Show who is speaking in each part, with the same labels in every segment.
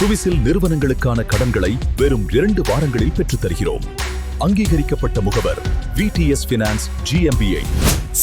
Speaker 1: சுவிசில் நிறுவனங்களுக்கான கடன்களை வெறும் இரண்டு வாரங்களில் பெற்றுத் தருகிறோம். அங்கீகரிக்கப்பட்ட முகவர் விடிஎஸ் பினான்ஸ் ஜிஎம்பிஐ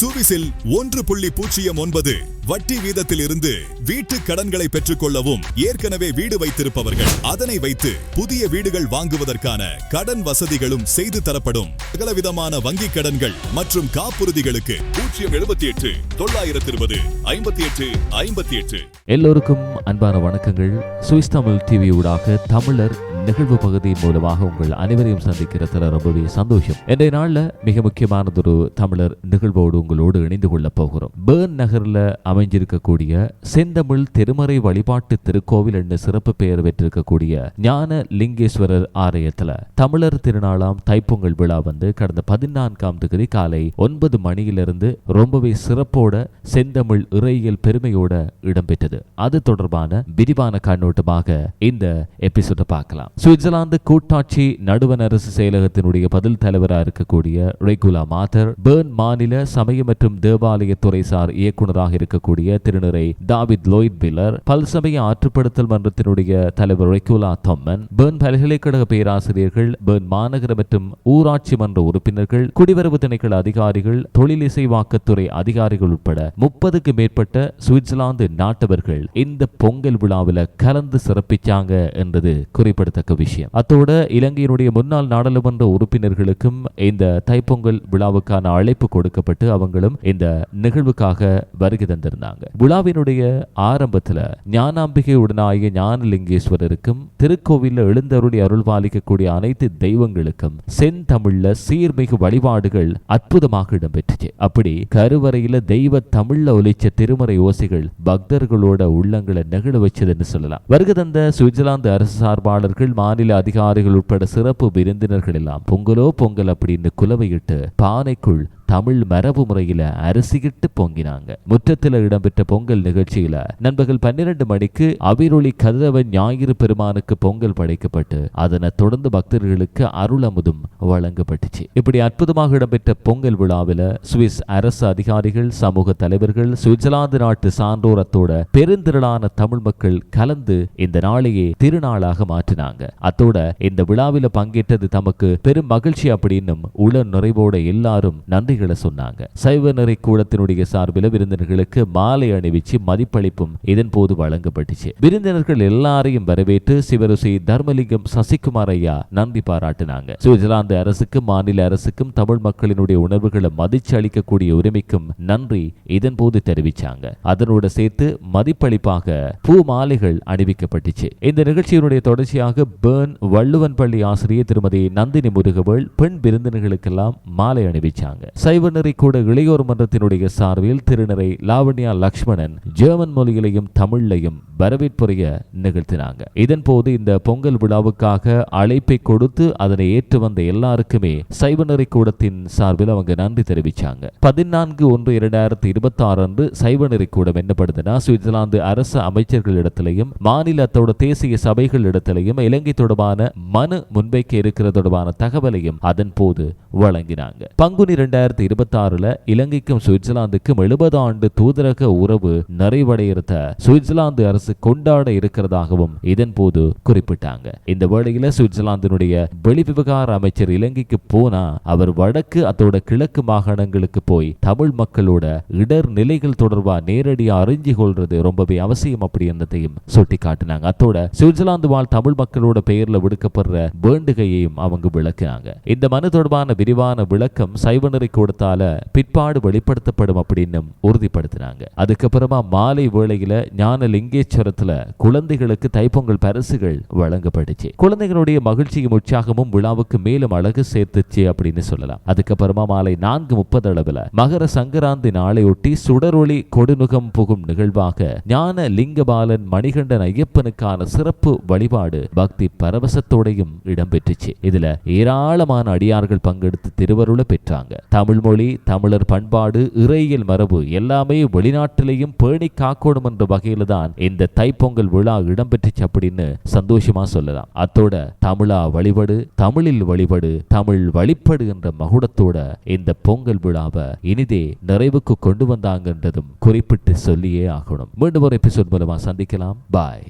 Speaker 2: சுவிசில் ஒன்று புள்ளி பூஜ்ஜியம் ஒன்பது வட்டி வீதத்தில் இருந்து வீட்டு கடன்களை பெற்றுக்கொள்ளவும் ஏற்கனவே வீடு வைத்திருப்பவர்கள் அதனை வைத்து புதிய வீடுகள் வாங்குவதற்கான கடன் வசதிகளும் செய்து தரப்படும். சகலவிதமான வங்கி கடன்கள் மற்றும் காப்புறுதிகளுக்கு பூஜ்ஜியம் எழுபத்தி எட்டு தொள்ளாயிரத்தி இருபது ஐம்பத்தி எட்டு ஐம்பத்தி எட்டு.
Speaker 3: எல்லோருக்கும் அன்பான வணக்கங்கள். சுவிஸ் தமிழ் டிவி ஊடாக தமிழர் நிகழ்வு பகுதியின் மூலமாக உங்கள் அனைவரையும் சந்திக்கிறதுல ரொம்பவே சந்தோஷம். இன்றைய நாள்ல மிக முக்கியமானதொரு தமிழர் நிகழ்வோடு உங்களோடு இணைந்து கொள்ள போகிறோம். பேர்ன் நகர்ல அமைஞ்சிருக்கக்கூடிய செந்தமிழ் திருமறை வழிபாட்டு திருக்கோவில் என்று சிறப்பு பெயர் பெற்றிருக்கக்கூடிய ஞான லிங்கேஸ்வரர் ஆலயத்தில் தமிழர் திருநாளாம் தைப்பொங்கல் விழா வந்து கடந்த பதினான்காம் தேதி காலை ஒன்பது மணியிலிருந்து ரொம்பவே சிறப்போட செந்தமிழ் இறையியல் பெருமையோட இடம்பெற்றது. அது தொடர்பான விரிவான கண்ணோட்டமாக இந்த எபிசோட பார்க்கலாம். சுவிட்சர்லாந்து கூட்டாட்சி நடுவண் அரசு செயலகத்தினுடைய பதில் தலைவராக இருக்கக்கூடிய ரெகுலா மாதர் பேர்ன் மாநில சமய மற்றும் தேவாலய துறைசார் இயக்குநராக இருக்கக்கூடிய திருநிறை தாவித் லோயிட் பில்லர் பல்சமய ஆற்றுப்படுத்தல் மன்றத்தினுடைய தலைவர் ரெகுலா தொம்மன் பேர்ன் பல்கலைக்கழக பேராசிரியர்கள் பேர்ன் மாநகர மற்றும் ஊராட்சி மன்ற உறுப்பினர்கள் குடிவரவு திணைக்கள அதிகாரிகள் தொழிலிசைவாக்கத்துறை அதிகாரிகள் உட்பட முப்பதுக்கு மேற்பட்ட சுவிட்சர்லாந்து நாட்டவர்கள் இந்த பொங்கல் விழாவில் கலந்து சிறப்பிச்சாங்க என்றது குறிப்பிடத்தக்க விஷயம். அத்தோடு இலங்கையினுடைய முன்னாள் நாடாளுமன்ற உறுப்பினர்களுக்கும் இந்த தைப்பொங்கல் விழாவுக்கான அழைப்பு கொடுக்கப்பட்டு அவங்களும் இந்த நிகழ்வுக்காக வருகை தந்திருந்தாங்க. விழாவினுடைய ஆரம்பத்துல ஞானாம்பிகை உடனாகிய ஞானலிங்கேஸ்வரருக்கும் திருக்கோவிலில் எழுந்தருளி அருள்பாலிக்கக்கூடிய அனைத்து தெய்வங்களுக்கும் செந்தமிழ்ல சீர்மிகு வழிபாடுகள் அற்புதமாக இடம்பெற்றுச்சு. அப்படி கருவறையில தெய்வ தமிழ்ல ஒலிச்ச திருமறை ஓசைகள் பக்தர்களோட உள்ளங்களை நெகிழ வச்சதுன்னு சொல்லலாம். வருகை தந்த சுவிட்சர்லாந்து அரசு சார்பாளர்கள் மாநில அதிகாரிகள் உட்பட சிறப்பு விருந்தினர்கள் எல்லாம் பொங்கலோ பொங்கல் அப்படின்னு குலவையிட்டு பானைக்குள் தமிழ் மரபு முறையில அரசிக்கிட்டு பொங்கினாங்க. முற்றத்தில் இடம்பெற்ற பொங்கல் நிகழ்ச்சியில நண்பகல் பன்னிரண்டு மணிக்கு அவிரொளி கதவன் ஞாயிறு பெருமானுக்கு பொங்கல் படைக்கப்பட்டு அதனை தொடர்ந்து பக்தர்களுக்கு அருளமுதும் வழங்கப்பட்டுச்சு. இப்படி அற்புதமாக இடம்பெற்ற பொங்கல் விழாவில சுவிஸ் அரசு அதிகாரிகள் சமூக தலைவர்கள் சுவிட்சர்லாந்து நாட்டு சான்றோரத்தோட பெருந்திரளான தமிழ் மக்கள் கலந்து இந்த நாளையே திருநாளாக மாற்றினாங்க. அத்தோட இந்த விழாவில பங்கேற்றது தமக்கு பெரும் மகிழ்ச்சி அப்படின்னும் உள நிறைவோட எல்லாரும் நன்றி நன்றிகளை சொன்னாங்க. சைவ நெறி கூடத்தினுடைய சார்பில் விருந்தினர்களுக்கு மாலை அணிவிச்சு மதிப்பளிப்பும் இதன் போது வழங்கப்பட்டுச்சு. விருந்தினர்கள் எல்லாரையும் வரவேற்று சிவருசி தர்மலிங்கம் சசிகுமார் ஐயா நன்றி பாராட்டினாங்க. சுவிட்சர்லாந்து அரசுக்கும் மாநில அரசுக்கும் தமிழ் மக்களினுடைய உணர்வுகளை மதிச்சு அளிக்கக்கூடிய உரிமைக்கும் நன்றி இதன் போது தெரிவிச்சாங்க. அதனோட சேர்த்து மதிப்பளிப்பாக பூ மாலைகள் அணிவிக்கப்பட்டுச்சு. இந்த நிகழ்ச்சியினுடைய தொடர்ச்சியாக பேர்ன் வள்ளுவன் பள்ளி ஆசிரியர் திருமதி நந்தினி முருகவேள் பெண் விருந்தினர்களுக்கெல்லாம் மாலை அணிவிச்சாங்க. சைவநெறி கூட இளையோர் மன்றத்தினுடைய சார்பில் திருநரை லாவண்யா லக்ஷ்மணன் ஜெர்மன் மொழியிலையும் தமிழ்லையும் வரவேற்புரைய நிகழ்த்தினாங்க. இதன் போது இந்த பொங்கல் விழாவுக்காக அழைப்பை கொடுத்து அதனை ஏற்று வந்த எல்லாருக்குமே சைவநெறி கூடத்தின் சார்பில் அவங்க நன்றி தெரிவிச்சாங்க. பதினான்கு ஒன்று இரண்டாயிரத்தி இருபத்தி ஆறு அன்று சைவநெறி கூடம் என்னப்படுதுன்னா சுவிட்சர்லாந்து அரசு அமைச்சர்களிடத்திலையும் மாநிலத்தோட தேசிய சபைகளிடத்திலையும் இலங்கை தொடர்பான மனு முன்வைக்க இருக்கிற தொடர்பான தகவலையும் அதன் போது வழங்கினாங்க. பங்குனி இரண்டாயிரத்தி இருபத்தி ஆறுல இலங்கைக்கும் சுவிட்சர்லாந்துக்கும் எழுபது ஆண்டு தூதரக உறவு நிறைவடைகிறத சுவிட்சர்லாந்து அரசு கொண்டாட இருக்கிறதாகவும் இதன் போது குறிப்பிட்டாங்க. இந்த வேளையில சுவிட்சர்லாந்தினுடைய வெளிவிவகார அமைச்சர் இலங்கைக்கு போனா அவர் வடக்கு அதோட கிழக்கு மாகாணங்களுக்கு போய் தமிழ் மக்களோட இடர் நிலைகள் தொடர்பா நேரடியா அறிஞ்சு கொள்றது ரொம்பவே அவசியம் அப்படின்றதையும் சுட்டி காட்டினாங்க அத்தோட சுவிட்சர்லாந்து வாழ் தமிழ் மக்களோட பெயர்ல விடுக்கப்படுற வேண்டுகையையும் அவங்க விளக்குனாங்க. இந்த மனு தொடர்பான விரிவான விளக்கம் சைவநெறி கூடத்தால பிற்பாடு வெளிப்படுத்தப்படும் அப்படின்னு உறுதிப்படுத்தினாங்க. அதுக்கப்புறமா மாலை வேளையில ஞான லிங்கேஸ்வரத்துல குழந்தைகளுக்கு தைப்பொங்கல் பரிசுகள் வழங்கப்பட்டுச்சு. குழந்தைகளுடைய மகிழ்ச்சியும் உற்சாகமும் விழாவுக்கு மேலும் அழகு சேர்த்துச்சு அப்படின்னு சொல்லலாம். அதுக்கப்புறமா மாலை நான்கு முப்பது அளவுல மகர சங்கராந்தி நாளையொட்டி சுடரொளி கொடுநுகம் புகும் நிகழ்வாக ஞான லிங்கபாலன் மணிகண்டன் ஐயப்பனுக்கான சிறப்பு வழிபாடு பக்தி பரவசத்தோடையும் இடம்பெற்றுச்சு. இதுல ஏராளமான அடியார்கள் பங்கு பங்கெடுத்து திருவருள பெற்றாங்க. தமிழ் மொழி தமிழர் பண்பாடு இறையியல் மரபு எல்லாமே வெளிநாட்டிலையும் பேணி காக்கணும் என்ற வகையில தான் இந்த தைப்பொங்கல் விழா இடம்பெற்றுச்சு அப்படின்னு சந்தோஷமா சொல்லலாம். அத்தோட தமிழா வழிபடு தமிழில் வழிபடு தமிழ் வழிபடு என்ற மகுடத்தோட இந்த பொங்கல் விழாவை இனிதே நிறைவுக்கு கொண்டு வந்தாங்கன்றதும் குறிப்பிட்டு சொல்லியே ஆகணும். மீண்டும் ஒரு எபிசோட் மூலமா சந்திக்கலாம். பாய்.